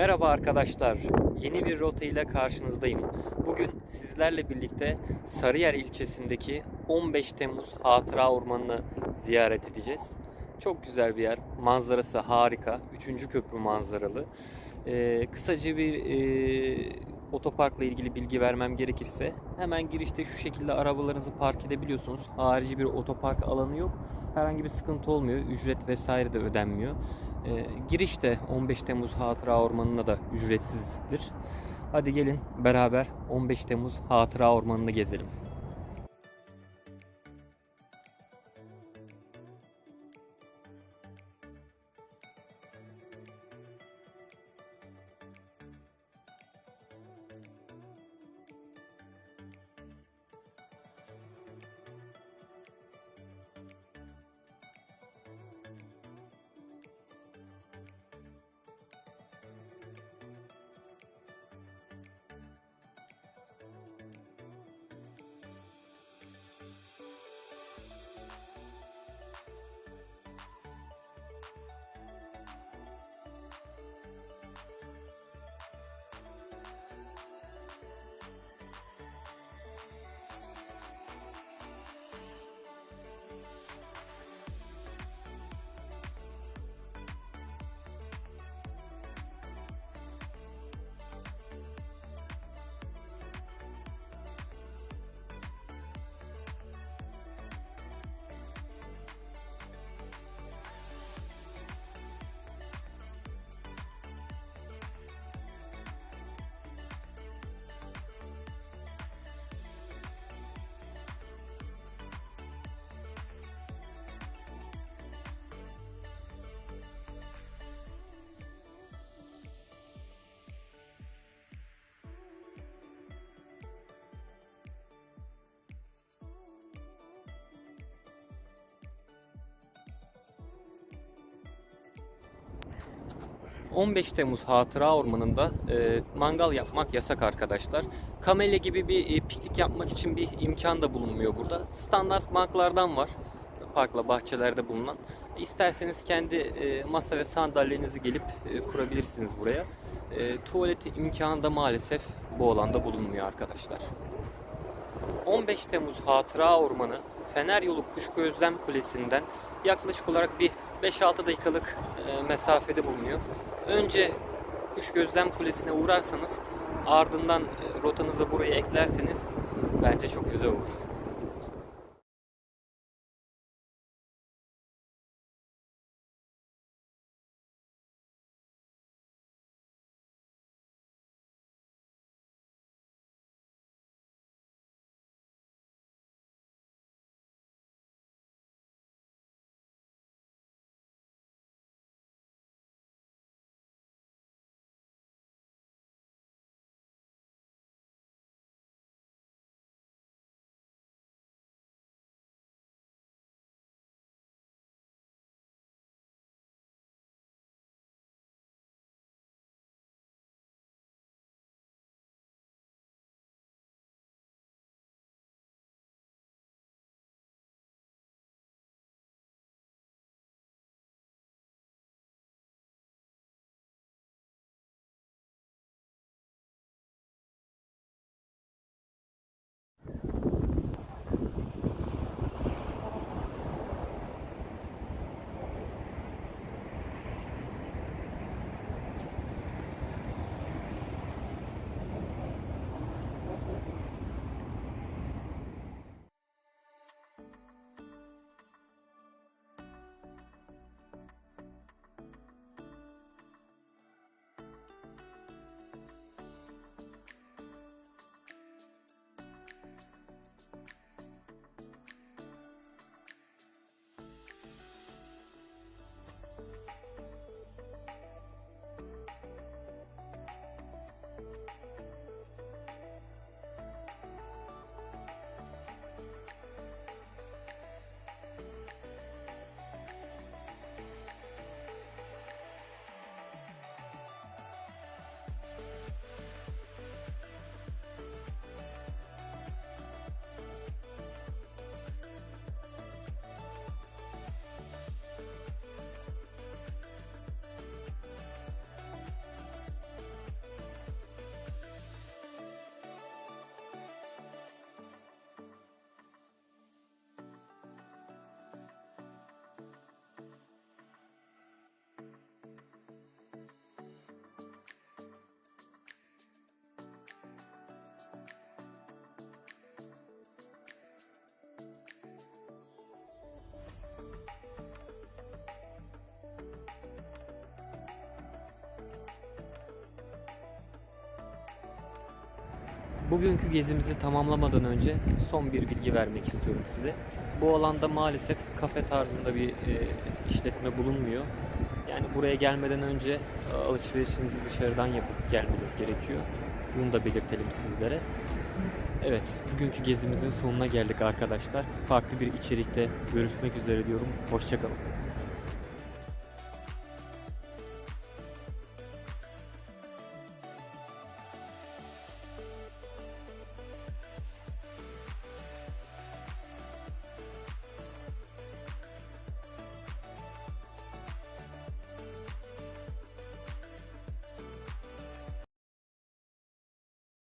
Merhaba arkadaşlar. Yeni bir rota ile karşınızdayım. Bugün sizlerle birlikte Sarıyer ilçesindeki 15 Temmuz Hatıra Ormanı'nı ziyaret edeceğiz. Çok güzel bir yer. Manzarası harika. Üçüncü köprü manzaralı. Ee, kısaca bir e, otoparkla ilgili bilgi vermem gerekirse hemen girişte şu şekilde arabalarınızı park edebiliyorsunuz. Harici bir otopark alanı yok. Herhangi bir sıkıntı olmuyor. Ücret vesaire de ödenmiyor. Ee, giriş de 15 Temmuz Hatıra Ormanı'na da ücretsizdir. Hadi gelin beraber 15 Temmuz Hatıra Ormanı'nı gezelim. ...15 Temmuz Hatıra Ormanı'nda e, mangal yapmak yasak arkadaşlar. Kamelya gibi bir e, piknik yapmak için bir imkan da bulunmuyor burada. Standart banklardan var. Parkla bahçelerde bulunan. İsterseniz kendi e, masa ve sandalyenizi gelip e, kurabilirsiniz buraya. E, tuvalet imkanı da maalesef bu alanda bulunmuyor arkadaşlar. 15 Temmuz Hatıra Ormanı Fener Yolu Kuşgözlem Kulesi'nden yaklaşık olarak bir 5-6 dakikalık e, mesafede bulunuyor. Önce Kuşgözlem Kulesi'ne uğrarsanız ardından e, rotanıza buraya eklerseniz bence çok güzel olur. Bugünkü gezimizi tamamlamadan önce son bir bilgi vermek istiyorum size. Bu alanda maalesef kafe tarzında bir e, işletme bulunmuyor. Yani buraya gelmeden önce e, alışverişinizi dışarıdan yapıp gelmeniz gerekiyor. Bunu da belirtelim sizlere. Evet, bugünkü gezimizin sonuna geldik arkadaşlar. Farklı bir içerikte görüşmek üzere diyorum. Hoşçakalın.